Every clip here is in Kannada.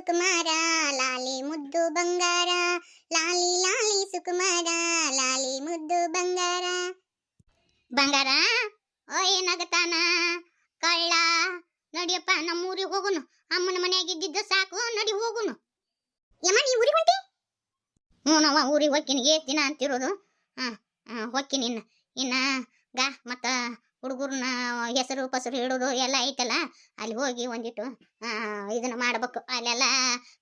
ಸುಕುಮಾರ, ಲಾಲಿ ಮುದ್ದು ಬಂಗಾರ. ಲಾಲಿ ಲಾಲಿ ಸುಕುಮಾರ, ಲಾಲಿ ಮುದ್ದು ಬಂಗಾರ. ಬಂಗಾರ? ಓ ಏನಾಗತ್ತಾನ ಕಳ್ಳ, ನಡಿಯಪ್ಪ ನಮ್ಮ ಊರಿಗೆ ಹೋಗುನು. ಅಮ್ಮನ ಮನೆಯಾಗ ಇದ್ದಿದ್ದ ಸಾಕು, ನಡಿ ಹೋಗುನು. ಯಮ್ಮ, ನೀ ಊರಿಗೆ ಹೊಂಟಿ? ಹ್ಞೂ, ನಾವ ಊರಿಗೆ ಹೋಗ್ತೀನಿ. ಏಸ್ ಅಂತಿರೋದು. ಹಾಂ, ಹೋಗ್ತೀನಿ ಇನ್ನು. ಇನ್ನ, ಗಾ, ಮತ್ತ ಹುಡುಗರನ್ನ ಹೆಸರು, ಪಸರು ಇಡೋದು ಎಲ್ಲ ಐತಲ್ಲ, ಅಲ್ಲಿ ಹೋಗಿ ಒಂದಿಟ್ಟು ಇದನ್ನ ಮಾಡ್ಬೇಕು. ಅಲ್ಲೆಲ್ಲ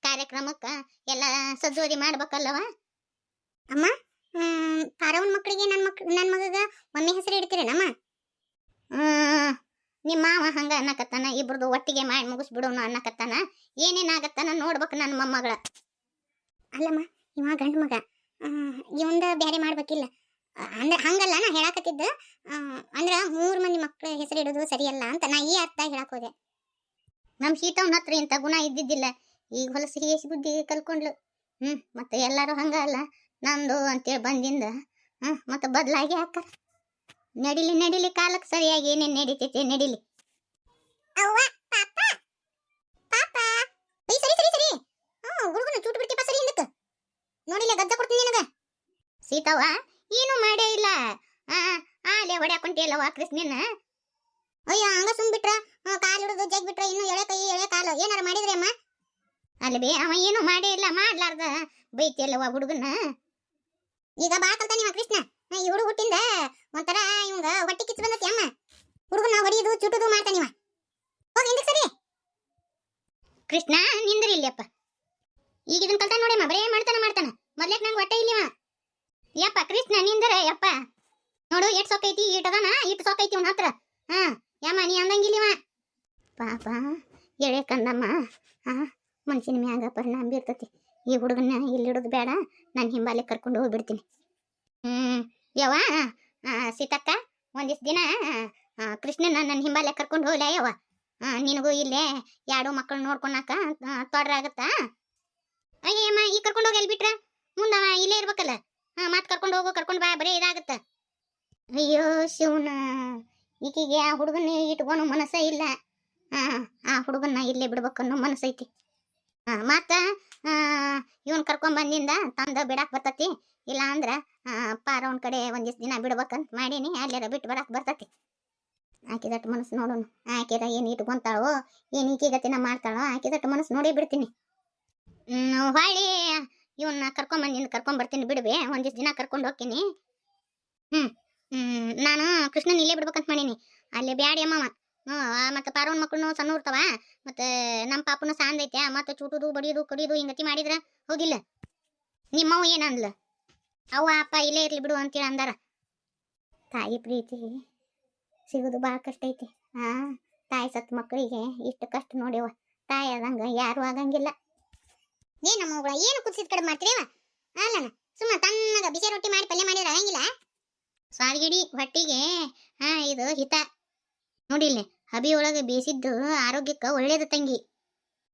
ಕಾರ್ಯಕ್ರಮಕ್ಕೆ ಎಲ್ಲ ಸದ್ದುವರಿ ಮಾಡ್ಬೇಕಲ್ಲವ? ಅಮ್ಮ ಪಾರವನ್ ಮಕ್ಕಳಿಗೆ ನನ್ನ ಮಕ್ ನನ್ನ ಮಗಗ ಒಮ್ಮೆ ಹೆಸರು ಇಡ್ತೀರೇನಮ್ಮ ನಿಮ್ಮ ಮಾವ ಹಂಗ ಅನ್ನಕತ್ತಾನ, ಇಬ್ರದು ಒಟ್ಟಿಗೆ ಮಾಡಿ ಮುಗಿಸ್ಬಿಡೋನು ಅನ್ನಕತ್ತಾನ, ಏನೇನಾಗತ್ತಾನ ನೋಡ್ಬೇಕು ನನ್ನ ಮೊಮ್ಮಗಳ. ಅಲ್ಲಮ್ಮ, ಇವ ಗಂಡ ಮಗ ಇವಂದ ಬೇರೆ ಮಾಡ್ಬೇಕಿಲ್ಲ. ಅಂದ್ರ ಹಂಗಲ್ಲ, ನಾ ಹೇಳಾಕತ್ತಿದ್ದ. ಅಂದ್ರೆ ಮೂರು ಮಂದಿ ಮಕ್ಕಳ ಹೆಸರು ಇಡೋದು ಸರಿಯಲ್ಲ ಅಂತ ನಾ ಈ ಅರ್ಥ ಹೇಳಕ್ ಹೋದೆ. ನಮ್ ಸೀತವನ ಹತ್ರ ಇಂಥ ಗುಣ ಇದ್ದಿದ್ದಿಲ್ಲ. ಈಗ ಹೊಲಸು ಹೇಸಿ ಬುದ್ಧಿ ಕಲ್ಕೊಂಡ್ಲು. ಹ್ಮ್, ಮತ್ತೆ ಎಲ್ಲರೂ ಹಂಗ ಅಲ್ಲ. ನಂದು ಅಂತೇಳಿ ಬಂದಿಂದ, ಹ್ಮ್, ಮತ್ತೆ ಬದಲಾಗಿ ಹಾಕಾರ ನಡಿಲಿ ನಡಿಲಿ ಕಾಲಕ್ಕೆ ಸರಿಯಾಗಿ ಏನೇನ್ ನಡೀತೈತೆ ನಡಿಲಿ. ಅವ್ವ ಏನು ಮಾಡೇ ಇಲ್ಲ. ಆಲೆ ಹೊಡ್ಯಾಕೊಂಟಿಯಲ್ಲವ ಕೃಷ್ಣನ. ಅಯ್ಯೋ, ಹಂಗ ಸುಮ್ ಬಿಟ್ರ ಕಾಲು ಹಿಡಿದು ಜಗ್ ಬಿಟ್ರ ಇನ್ನು ಎಳೆ ಕೈ, ಎಳೆ ಕಾಲು. ಏನಾರ ಮಾಡಿದ್ರಿ ಅಮ್ಮ? ಅಲ್ಲಿ ಬೇ ಅವ ಏನು ಮಾಡೇ ಇಲ್ಲ. ಮಾಡ್ಲಾರ್ದ ಬೈತಿಯಲ್ಲವ ಹುಡುಗನ. ಈಗ ಬಾ ಕಲ್ತಾನ ಕೃಷ್ಣ. ಈ ಹುಡುಗ ಹುಟ್ಟಿಂದ ಒಂಥರ ಇವಂಗ ಹೊಟ್ಟೆ ಕಿಚ್ಚು ಬಂದತಿ ಅಮ್ಮ. ಹುಡುಗನ ಹೊಡಿಯೋದು ಚುಟುದು ಮಾಡ್ತಾನಿವ ಹೋಗಿ ಹಿಂದಕ್ಕೆ ಸರಿ. ಕೃಷ್ಣ, ನಿಂದ್ರಿ ಇಲ್ಲಪ್ಪ ಈಗ ಇದನ್ನ ಕಲ್ತಾನ ನೋಡಮ್ಮ, ಬರೇ ಮಾಡ್ತಾನ ಮಾಡ್ತಾನ. ಮೊದ್ಲೇಕ್ ನಂಗೆ ಹೊಟ್ಟೆ ಇಲ್ಲಿವ. ಯಪ್ಪ, ಕೃಷ್ಣ, ನಿಂದರ ಯಪ್ಪ. ನೋಡು ಎಟ್ ಸೊಕ್ಕೈತಿ ಇಟ್ಟದನ ಇಟ್ಟು ಸೊಕ್ಕೈತಿ ಅವನ ಹತ್ರ. ಹಾ, ಯಮ್ಮ, ನೀ ಅಂದಂಗಿಲ್ಲಿವ ಪಾಪ, ಎಳೆ ಕಂದಮ್ಮ ಹಾ ಮನುಷ್ಯನ ಮ್ಯಾಗ ಪರಿಣಾಮ ಬೀರ್ತತಿ. ಈ ಹುಡುಗನ ಇಲ್ಲಿ ಇಡೋದು ಬೇಡ, ನಾನು ಹಿಂಬಾಲೆ ಕರ್ಕೊಂಡು ಹೋಗ್ಬಿಡ್ತೀನಿ. ಹ್ಮ್, ಯವ್ವ ಸೀತಕ್ಕ, ಒಂದಿಷ್ಟು ದಿನ ಕೃಷ್ಣನ ನನ್ನ ಹಿಂಬಾಲೆ ಕರ್ಕೊಂಡು ಹೋಗ್ಲ, ಯವ್ವ. ನಿನಗೂ ಇಲ್ಲೇ ಎರಡು ಮಕ್ಕಳು ನೋಡ್ಕೊಳಕ ತೊಡ್ರಾಗತ್ತಾ? ಅಯ್ಯಮ್ಮ ಈ ಕರ್ಕೊಂಡು ಹೋಗಿ ಎಲ್ಲಿ ಬಿಟ್ರ ಮುಂದವ ಇಲ್ಲೇ ಇರ್ಬೇಕಲ್ಲ. ಹಾ ಮಾತ್ ಕರ್ಕೊಂಡು ಹೋಗು, ಕರ್ಕೊಂಡು ಬಾ, ಬರೀ ಇದಾಗತ್ತ. ಅಯ್ಯೋ ಶಿವನ ಈಕಿಗೆ ಆ ಹುಡುಗನ ಇಟ್ಕೊನು ಮನಸ್ಸ ಇಲ್ಲ. ಆ ಹುಡುಗನ್ನ ಇಲ್ಲೇ ಬಿಡ್ಬೇಕನ್ನೋ ಮನಸ್ಸೈತಿ. ಹಾ, ಮತ್ತ ಇವನ್ ಕರ್ಕೊಂಡ್ ಬಂದಿಂದ ತಂದ ಬಿಡಾಕ್ ಬರ್ತತಿ. ಇಲ್ಲ ಅಂದ್ರ ಪಾರ ಪಾರವನ್ ಕಡೆ ಒಂದಿಷ್ಟು ದಿನ ಬಿಡ್ಬೇಕಂತ ಮಾಡೀನಿ. ಅಲ್ಲೆರ ಬಿಟ್ಟು ಬರಾಕ್ ಬರ್ತತಿ. ಆಕಿದಟ್ ಮನಸ್ಸು ನೋಡೋಣ ಆಕಿದ ಏನು ಇಟ್ಕೊಂತಾಳೋ, ಏನ್ ಈಕಿಗತಿನ ಮಾಡ್ತಾಳೋ ಆಕಿದಟ್ ಮನಸ್ಸು ನೋಡಿ ಬಿಡ್ತೀನಿ. ಹ್ಮ್, ಹೊಳ್ಳಿ ಇವನ್ನ ಕರ್ಕೊಂಡ್ ನಿನ್ನ ಕರ್ಕೊಂಡ್ ಬರ್ತೀನಿ ಬಿಡ್ವೆ ಒಂದಿಷ್ಟು ದಿನ ಕರ್ಕೊಂಡು ಹೋಗ್ತೀನಿ. ಹ್ಮ್ ನಾನು ಕೃಷ್ಣನ್ ಇಲ್ಲೇ ಬಿಡ್ಬೇಕಂತ ಮಾಡೀನಿ. ಅಲ್ಲಿ ಬ್ಯಾಡಿ ಅಮ್ಮವ. ಹ್ಞೂ ಮತ್ತೆ ಪಾರ್ವನ್ ಮಕ್ಕಳು ಸಣ್ಣ ಇರ್ತಾವ ಮತ್ತೆ ನಮ್ಮ ಪಾಪನು ಸಾಂದ್ ಐತೆ ಮತ್ತೆ ಚೂಟುದು ಬಡಿಯೋದು ಕಡಿಯುದು ಹಿಂಗತಿ ಮಾಡಿದ್ರ ಹೌದಿಲ್ಲ ನಿಮ್ಮವ್ ಏನಂದ್ಲ ಅವ್ವ, ಅಪ್ಪ ಇಲ್ಲೇ ಇರ್ಲಿ ಬಿಡು ಅಂತೇಳಿ ಅಂದಾರ. ತಾಯಿ ಪ್ರೀತಿ ಸಿಗೋದು ಭಾಳ ಕಷ್ಟ ಐತಿ. ಹಾ ತಾಯಿ ಸತ್ ಮಕ್ಕಳಿಗೆ ಇಷ್ಟು ಕಷ್ಟ ನೋಡ್ಯವ ತಾಯಿ ಆದಂಗ ಯಾರು ಆಗಂಗಿಲ್ಲ. ಏ ನಮ್ಮ ಏನು ಕುದಿಸಿದ ಕಡೆ ಮಾಡ್ತೀರೇವ ಅಲ್ಲನ ಸುಮ್ಮ ತಣ್ಣಗ ಬಿಸಿ ರೊಟ್ಟಿ ಮಾಡಿ ಪಲ್ಯ ಮಾಡಿದ್ರೆ ಆಗಂಗಿಲ್ಲ? ಸ್ವಾರ್ಗಿಡಿ ಹೊಟ್ಟಿಗೆ, ಹಾ, ಇದು ಹಿತ. ನೋಡಿಲ್ಲ ಹಬಿ ಒಳಗೆ ಬೇಯಿಸಿದ್ದು ಆರೋಗ್ಯಕ್ಕೆ ಒಳ್ಳೇದು ತಂಗಿ.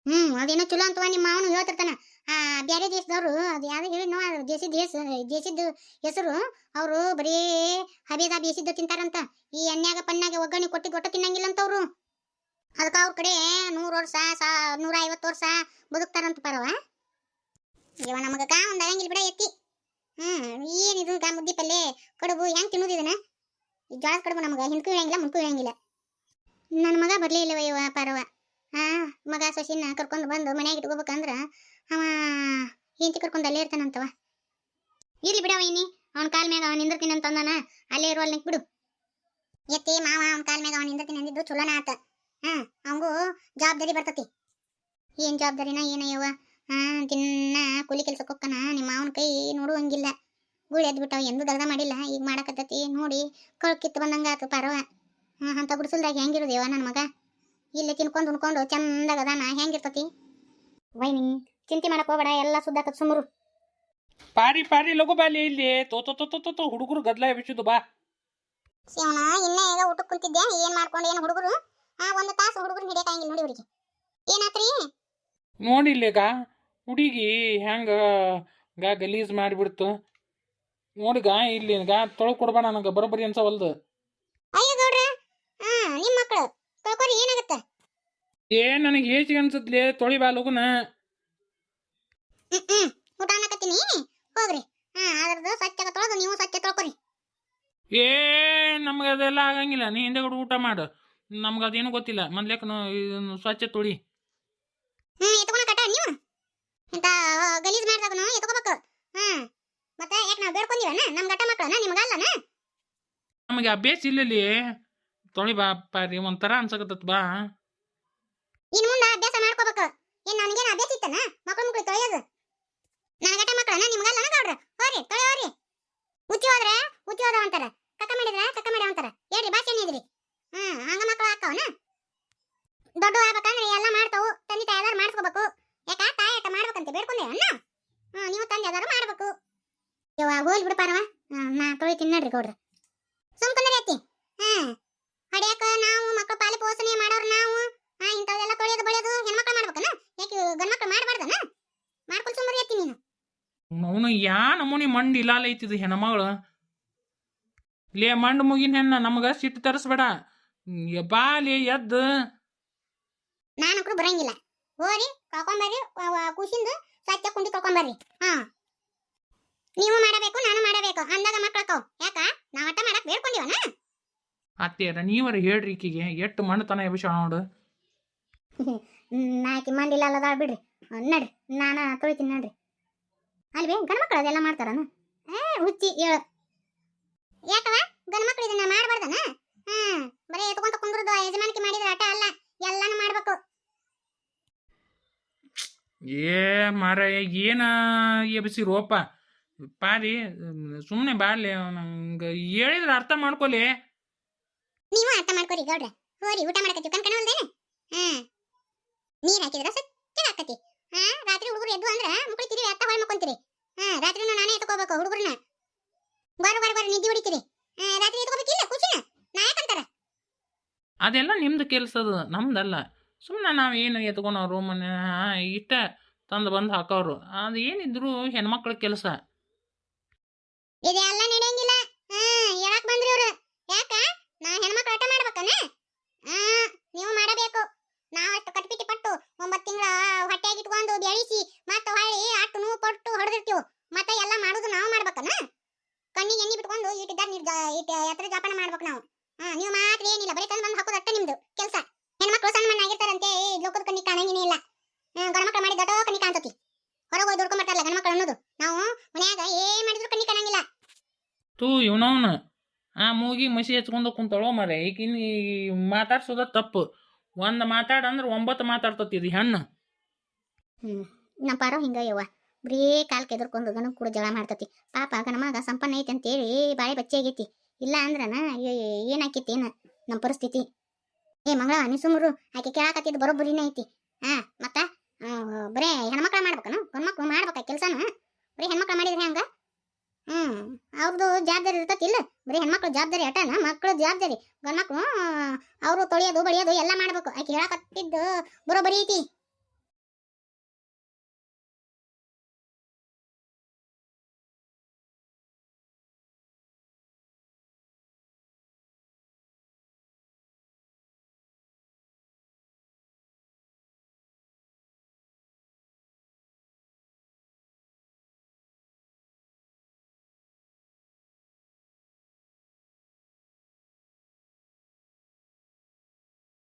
ಹ್ಮ್, ಅದೇನೋ ಚಲೋ ಅಂತವ ನಿಮ್ಮ ಮಾವನು ಹೇಳ್ತಿರ್ತಾನ. ಆ, ಬ್ಯಾರೆ ದೇಶದವ್ರು, ಅದು ಯಾವ್ದು ಹೇಳಿ ನೋ ದೇಶದ ದೇಶ ದೇಶದ ಹೆಸರು, ಅವರು ಬರೀ ಹಬಿದ ಬೇಯಿಸಿದ್ದು ತಿಂತಾರಂತ. ಈ ಎಣ್ಣೆಗ ಪಣ್ಣಾಗ ಒಗ್ಗರಣೆ ಕೊಟ್ಟಿದ್ದು ಗೊಟ್ಟ ತಿನ್ನಂಗಿಲ್ಲ ಅಂತ ಅವರು ಅದಕ್ಕೆ ಅವ್ರ ಕಡೆ ನೂರು ವರ್ಷ, ಸಾ, ನೂರ ಐವತ್ತು ವರ್ಷ ಬದುಕ್ತಾರಂತ ಪರವ ಇವ ನಮಗ ಕಾ ಒಂದ್ ಆಗಂಗಿಲ್ಲ ಬಿಡ ಎತ್ತಿ. ಹ್ಮ್ ಏನಿದು ಕಾ ಮುದ್ದಿ ಪಲ್ಲೆ? ಕಡುಬು, ಹೆಂಗ್ ತಿನ್ನೋದು ಇದನ್ನ? ಈ ಜೋಳದ ಕಡುಬು ನಮಗ, ಹಿಂದ್ಕು ಇಳಂಗಿಲ್ಲ ಮುಂದ್ಕು ಇಳಂಗಿಲ್ಲ ನನ್ನ ಮಗ ಬರ್ಲೇ ಇಲ್ಲವ ಇವ ಪಾರವ ಹಾ ಮಗ ಸೊಸಿನ ಕರ್ಕೊಂಡು ಬಂದು ಮನ್ಯಾಗ ಇಟ್ಕೋಬೇಕಂದ್ರ ಅವ ಹೆಂಡತಿ ಕರ್ಕೊಂಡು ಅಲ್ಲೇ ಇರ್ತಾನಂತವ. ಇರ್ಲಿ ಬಿಡವ ಇನ್ನಿ, ಅವನ ಕಾಲ್ ಮ್ಯಾಗ ಅವನ್ ನಿಂದಿರ್ತೀನಿ ಅಂತ ಅಂದಾನ, ಅಲ್ಲೇ ಇರುವಲ್ ನಿಂಕ್ ಬಿಡು. ಎತ್ತಿ ಮಾವ, ಅವನ ಕಾಲ್ ಮ್ಯಾಗ ಅವನ್ ನಿಂದಿರ್ತೀನಿ ಅಂದಿದ್ದು ಚಲೋನ ಆತ. ಹಾ ಅವಂಗೂ ಜವಾಬ್ದಾರಿ ಬರ್ತತಿ. ಏನ್ ಜವಾಬ್ದಾರಿನ ಏನಯ್ಯವ ಹಾ ದಿನ ಕೂಲಿ ಕೆಲ್ಸಕ್ಕೆ ಹೋಗ್ಕನ ನಿಮ್ಮ ಮಾವನ ಕೈ ನೋಡುವಂಗಿಲ್ಲ. ಗುಳಿ ಎದ್ದು ಬಿಟ್ಟಾವ ಎಂದೂ ದಗದ ಮಾಡಿಲ್ಲ. ಈಗ ಮಾಡಕತ್ತತಿ ನೋಡಿ ಕಳ್ ಕಿತ್ತು ಬಂದಂಗ ಆತು ಪರವ. ಹಾಂ ಅಂತ ಗುಡಿಸಲ್ದಾಗ ಹೆಂಗಿರೋದೇವ ನನ್ನ ಮಗ? ಇಲ್ಲಿ ತಿನ್ಕೊಂಡು ಉಣ್ಕೊಂಡು ಚಂದಾಗ ಅದಾನ ಹೆಂಗಿರ್ತತಿ? ವೈನಿ ಚಿಂತೆ ಮಾಡಕ್ ಹೋಗಬೇಡ ಎಲ್ಲ ಸುದ್ದಾಕತ್ ಸುಮರು. ಪಾರಿ ಪಾರಿ ಲಗು ಬಾಲಿ ಇಲ್ಲಿ. ತೋ ತೋ ತೋ ತೋ ತೋ ತೋ ಹುಡುಗರು ಗದ್ಲ ಎಬ್ಬಿಸಿದ್ದು ಬಾ. ಶಿವನ ಇನ್ನ ಈಗ ಊಟಕ್ಕೆ ಕುಂತಿದ್ದೆ ಏನ್ ಮಾಡ್ಕೊಂಡು ಏನು ಹುಡುಗರು? ಆ ಒಂದು ತಾಸು ಹುಡುಗರು ಹಿಡಿಯಕ್ಕಾಗಿಲ್ಲ ನೋಡಿ ಇವ್ರಿಗೆ. ಏನಾತ್ರಿ? ನೋಡಿಲ್ಲೀಗ ಹುಡುಗಿ ಹೆಂಗ ಗಾ ಗಲೀಜ್ ಮಾಡಿಬಿಡ್ತು. ನೋಡಿಗ ಇಲ್ಲಿ ಗಾ ತೊಳಗ್ ಕೊಡ್ಬಾ ನನಗೆ ಬರೋಬ್ಬರಿ ಅನ್ಸವಲ್ದು. ಅಯ್ಯೋ ಗೌಡ್ರ ಹಾ ನಿಮ್ಮ ಮಕ್ಕಳು ತೊಳ್ಕೊರಿ ಏನಾಗತ್ತ? ಏ ನನಗೆ ಹೇಸಿಗೆ ಅನ್ಸತ್ಲೆ ತೊಳಿ ಬಾ ಲಗುನ. ಹ್ಮ್ ಹ್ಮ್ ಊಟ ಅನ್ನಕತ್ತೀನಿ. ಹೋಗ್ರಿ. ಹಾ ಅದ್ರದ್ದು ಸ್ವಚ್ಛ ತೊಳೆದು ನೀವು ಸ್ವಚ್ಛ ತೊಳ್ಕೊರಿ. ಏ ನಮ್ಗೆ ಅದೆಲ್ಲ ಆಗಂಗಿಲ್ಲ. ನೀ ಹಿಂದೆಗಡೆ ಊಟ ಮಾಡು. ನಮ್ಗೆ ಅದೇನು ಗೊತ್ತಿಲ್ಲ. ಮೊದ್ಲೇಕ ಸ್ವಚ್ಛ ತೊಳಿ. ಹ್ಮ್ ಕಟ್ಟ ನೀವು ಇಂತ ಗಲೀಜ್ ಮಾಡ್ದಾಗನು ಎತ್ಕೋಬೇಕು ಹ್ಮ್ ಮತ್ತೆ ಯಾಕೆ ನಾವು ಬೇಡ್ಕೊಂಡಿವನ ನಮ್ ಗಟ್ಟ ಮಕ್ಕಳನ ನಿಮ್ಗಲ್ಲನ? ನಮಗೆ ಅಭ್ಯಾಸ ಇಲ್ಲಲ್ಲಿ. ತೊಳಿ ಬಾ ಪಾರಿ ಒಂಥರ ಅನ್ಸಕತ್ತತ್ ಬಾ. ಇನ್ ಮುಂದೆ ಅಭ್ಯಾಸ ಮಾಡ್ಕೋಬೇಕು. ಏನ್ ನನಗೇನು ಅಭ್ಯಾಸ ಇತ್ತನ? ಮಕ್ಕಳು ಮಕ್ಕಳು ತೊಳೆಯೋದು. ನನ್ನ ಗಟ್ಟ ಮಕ್ಕಳನ ನಿಮ್ಗಲ್ಲನ ಗೌಡ್ರ? ಹೋರಿ ತೊಳೆ ಹೋರಿ. ಉಚ್ಚಿ ಹೋದ್ರೆ ಉಚ್ಚಿ ಹೋದ ಅಂತಾರ. ಕಕ್ಕ ಮಾಡಿದ್ರ ಕಕ್ಕ ಮಾಡಿ ಅಂತಾರ. ಹೇಳ್ರಿ ಭಾಷೆ ಇದ್ರಿ ಹ್ಮ್ ಹಂಗ ಮಕ್ಕಳು ಹಾಕವನ ದೊಡ್ಡ ಆಗ್ಬೇಕಂದ್ರೆ ಎಲ್ಲ ಮಾಡ್ತಾವು. ತಂದೆ ತಾಯಿ ಯಾರು ಮಾಡಿಸ್ಕೋಬೇಕು. ಯಾಕ ತಾಯಿ ಆಟ ಮಾಡ್ಬೇಕಂತ ಬೇಡ್ಕೊಂಡೆ ಅಣ್ಣ ಹ್ಮ್ ನೀವು ತಂದೆ ಯಾರು ಮಾಡ್ಬೇಕು. ಯವ್ವ ಹೋಲ್ ಬಿಡು ಪಾರವ ಹ್ಮ್, ನಾ ತೊಳಿತೀನಿ ನೋಡ್ರಿ ಗೌಡ್ರ. ಸುಮ್ಕೊಂಡ್ರಿ ಅತ್ತಿ. ಹಾ. ಹೊಡ್ಯಾಕ ನಾವು ಮಕ್ಕಳ ಪಾಲಿ ಪೋಷಣೆ ಮಾಡೋರು ನಾವು. ಹಾ ಇಂಥವೆಲ್ಲ ತೊಳೆಯೋದು ಬಳಿಯೋದು ಹೆಣ್ಮಕ್ಳು ಮಾಡ್ಬೇಕನ? ಯಾಕೆ ಗಂಡ್ಮಕ್ಳು ಮಾಡಬಾರ್ದನ? ಮಾಡ್ಕೊಂಡು ಸುಮ್ಮನೆ ಅತ್ತಿ ನೀನು. ಅವನು ಯಾ ನಮೂನಿ ಮಂಡ್ ಇಲಾಲ ಐತಿದು ಹೆಣ್ಮಗಳು ಲೇ ಮಂಡ್ ಮುಗಿನ ಹೆಣ್ಣ ನಮಗ ಸಿಟ್ಟು ತರಿಸ್ಬೇಡ. ಬಾ ಲೇ ಎದ್ದು. ನಾನಕ್ರು ಬರಂಗಿಲ್ಲ. ಹೋರಿ ಕಳ್ಕೊಂಬರ್ರಿ ಖುಷಿಂದು ಸ್ವಚ್ಛ ಕುಂಡಿ ಕಳ್ಕೊಂಬರ್ರಿ ಹಾ. ನೀವು ಮಾಡಬೇಕು ನಾನು ಮಾಡಬೇಕು. ಅಂದಾಗ ಮಕ್ಕಳು ಯಾಕ? ನಾವು ಆಟ ಮಾಡಕ್ ಬೇಡ್ಕೊಂಡಿವನ? ಅತ್ತೆಯರ ನೀವರ ಹೇಳ್ರಿ ಈಕಿಗೆ ಎಷ್ಟು ಮಣ್ಣತನ ಎಬ್ಬಿಸ ನೋಡು. ನಾಕಿ ಮಂದಿಲ್ಲ ಅಲ್ಲದ ಬಿಡ್ರಿ. ನಡ್ರಿ ನಾನು ತೊಳಿತೀನಿ ನಡ್ರಿ. ಅಲ್ವೇ ಗಂಡ್ಮಕ್ಳು ಅದೆಲ್ಲ ಮಾಡ್ತಾರನ? ಏ ಹುಚ್ಚಿ ಹೇಳು. ಯಾಕವ ಗಂಡ್ಮಕ್ಳು ಇದನ್ನ ಮಾಡಬಾರ್ದನ? ಹ್ಮ್ ಬರೀ ಎತ್ಕೊಂತ ಕುಂದ್ರದು ಯಜಮಾನಿಕೆ ಮಾಡಿದ್ರೆ ಆಟ ಅಲ್ಲ. ಎಲ್ಲಾನು ಮಾಡ್ಬೇಕು. ಏ ಮಾರ ಏನ ಎಬ್ಸಿರೋಪ ಪಾರಿ ಸುಮ್ಮನೆ ಬಾರ್ಲಿ ನಂಗೆ ಹೇಳಿದ್ರೆ ಅರ್ಥ ಮಾಡ್ಕೊಲಿ. ನೀವು ಅರ್ಥ ಮಾಡ್ಕೊರಿ ಗೌಡ್ರ. ಹೋರಿ ಊಟ ಮಾಡಕತ್ತಿ ಕಣ ಒಂದೇನೆ ಹಾ. ನೀರ್ ಹಾಕಿದ್ರ ಸತ್ಯ ಹಾಕತಿ ಹಾ ರಾತ್ರಿ ಹುಡುಗರು ಎದ್ದು ಅಂದ್ರ ಮುಕ್ಳಿ ತಿರಿ ಅತ್ತ ಹೊಳ್ ಮಕ್ಕೊಂತೀರಿ. ಹಾ ರಾತ್ರಿನೂ ನಾನೇ ಎತ್ಕೋಬೇಕು ಹುಡುಗರನ್ನ. ಬಾರ ಬಾರ ಬಾರ ನಿದ್ದೆ ಹೊಡಿತೀರಿ. ಹಾ ರಾತ್ರಿ ಎತ್ಕೋಬೇಕಿಲ್ಲ ಕುಚಿನ ನಾ. ಯಾಕಂತಾರ ಅದೆಲ್ಲ ನಿಮ್ದು ಕೆಲ್ಸದ ನಮ್ದಲ್ಲ. ಸುಮ್ಮನೆ ನಾವು ಏನು ಎತ್ಕೊಳೋರು ರೂಮನ್ನ ಇಷ್ಟ ತಂದು ಬಂದು ಹಾಕೋರು ಅದು ಏನಿದ್ರು ಹೆಣ್ಮಕ್ಳ ಕೆಲಸ. ಇದೆಲ್ಲ ನಡೆಯಂಗಿಲ್ಲ ಹಾ ಹೇಳಕ್ ಬಂದ್ರಿ ಇವ್ರು. ಯಾಕ? ನಾ ಹೆಣ್ಮಕ್ಳು ಆಟ ಮಾಡ್ಬೇಕನ? ಹಾ, ನೀವು ಮಾಡಬೇಕು. ಅಷ್ಟ ಅಷ್ಟು ಕಟ್ಪಿಟಿ ಪಟ್ಟು ಒಂಬತ್ತು ತಿಂಗಳ ಹೊಟ್ಟೆಯಾಗಿ ಇಟ್ಕೊಂಡು ಬೆಳಿಸಿ ಮತ್ತೆ ಹೊಳ್ಳಿ ಅಟ್ಟು ನೋವು ಪಟ್ಟು ಹೊಡೆದಿರ್ತೀವಿ. ಮತ್ತೆ ಎಲ್ಲ ಮಾಡೋದು ನಾವು ಮಾಡ್ಬೇಕನ? ಕಣ್ಣಿಗೆ ಎಣ್ಣೆ ಬಿಟ್ಕೊಂಡು ಇಟ್ಟಿದ್ದಾರೆ ಇಟ್ಟ ಎತ್ತರ ಜಾಪನ ಮಾಡ್ಬೇಕು ನಾವು. ಹಾ, ನೀವು ಮಾತ್ರ ಏನಿಲ್ಲ, ಬರೀ ತಂದು ಬಂದು ಹಾಕೋದು ನಿಮ್ದು ಕೆಲಸ. ಹೆಣ್ಮಕ್ಳು ಸಣ್ಣ ಮಣ್ಣ ಆಗಿರ್ತಾರಂತೆ ಲೋಕದ ಕಣ್ಣಿಗೆ ಕಾಣಂಗಿನೇ ಇಲ್ಲ. ಗಣಮಕ್ಳು ಮಾಡಿ ದೊಡ್ಡ ಕಣ್ಣಿಗೆ ಕಾಣ್ತತಿ. ಹೊರಗೆ ಹೋಗಿ ದುಡ್ಕೊಂಬರ್ತಾರಲ್ಲ ಗಣಮಕ್ಳು ಅನ್ನೋದು. ನಾವು ಮನ್ಯಾಗ ಏನ್ ಮಾಡಿದ್ರು ಕಣ್ಣಿಗೆ ಕಾಣಂಗಿಲ್ಲ ತೂ ಇವನವನು ಆ ಮೂಗಿ ಮಸಿ ಹಚ್ಕೊಂಡು ಕುಂತಾಳೋ ಮರೆ ಈಗಿನ ಮಾತಾಡ್ಸೋದ ತಪ್ಪು ಒಂದು ಮಾತಾಡಂದ್ರೆ ಒಂಬತ್ತು ಮಾತಾಡ್ತತಿ ಇದು ಹೆಣ್ಣು ಹ್ಮ್ ನಮ್ಮ ಪಾರೋ ಹಿಂಗ ಯವ್ವ. ಬರೀ ಕಾಲ್ ಕೆದರ್ಕೊಂಡು ಗಣ ಕೂಡ ಜಳ ಮಾಡ್ತತಿ. ಪಾಪ ಗಣ ಮಗ ಸಂಪನ್ನ ಐತಿ ಅಂತೇಳಿ ಬಾಳೆ ಬಚ್ಚಿ ಆಗೈತಿ. ಇಲ್ಲ ಅಂದ್ರನ ಏನಾಕೈತಿ ಏನ ನಮ್ಮ ಪರಿಸ್ಥಿತಿ? ಏ ಮಂಗಳ ನೀ ಸುಮ್ರು. ಆಕೆ ಬರೋ ಬರೋಬ್ಬರಿನೇ ಐತಿ. ಹಾ ಮತ್ತ? ಬರೇ ಹೆಣ್ಮಕ್ಳು ಮಾಡ್ಬೇಕನ? ಗಂಡ್ಮಕ್ಳು ಮಾಡ್ಬೇಕ ಕೆಲ್ಸನ? ಬರೀ ಹೆಣ್ಮಕ್ಳು ಮಾಡಿದ್ರೆ ಹೆಂಗ? ಹ್ಮ್ ಅವ್ರದ್ದು ಜವಾಬ್ದಾರಿ ಇರ್ತತಿ ಇಲ್ಲ? ಬರೀ ಹೆಣ್ಮಕ್ಳು ಜವಾಬ್ದಾರಿ ಅಟನ? ಮಕ್ಳು ಜವಾಬ್ದಾರಿ. ಗಂಡ್ಮಕ್ಳು ಅವರು ತೊಳೆಯೋದು, ಬಳಿಯೋದು ಎಲ್ಲ ಮಾಡ್ಬೇಕು. ಆಕೆ ಹೇಳಕತ್ತಿದ್ದು ಬರೋಬರಿ ಐತಿ.